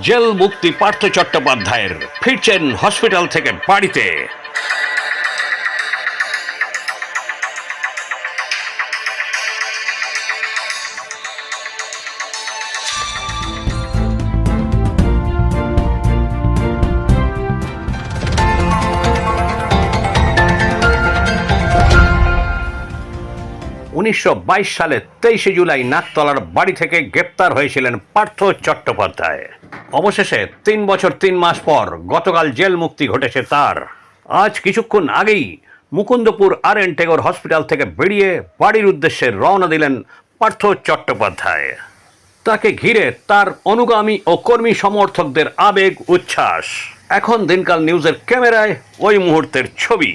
Jail মুক্তি পার্থ চট্টোপাধ্যায়ের ফিরছেন হসপিটাল থেকে বাড়িতে। উনিশশো সালে তেইশে জুলাই নাকতলার বাড়ি থেকে গ্রেপ্তার হয়েছিলেন পার্থ চট্টোপাধ্যায়। অবশেষে তিন বছর তিন মাস পর গতকাল জেল মুক্তি ঘটেছে তার। আজ কিছুক্ষণ আগেই Mukundapur R N Tagore hospital থেকে বেরিয়ে বাড়ির উদ্দেশ্যে রওনা দিলেন পার্থ চট্টোপাধ্যায়। তাকে ঘিরে তার অনুগামী ও কর্মী সমর্থকদের আবেগ, উচ্ছ্বাস। এখন দিনকাল নিউজের ক্যামেরায় ওই মুহূর্তের ছবি।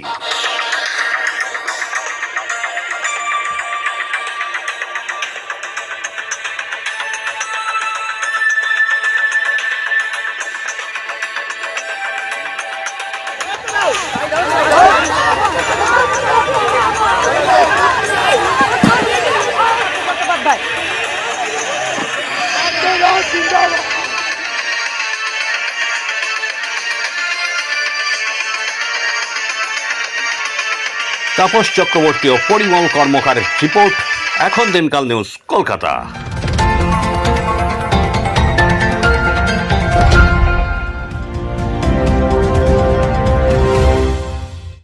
তাপস চক্রবর্তী ও পরিমল কর্মকারের রিপোর্ট এখন দিনকাল নিউজ কলকাতা।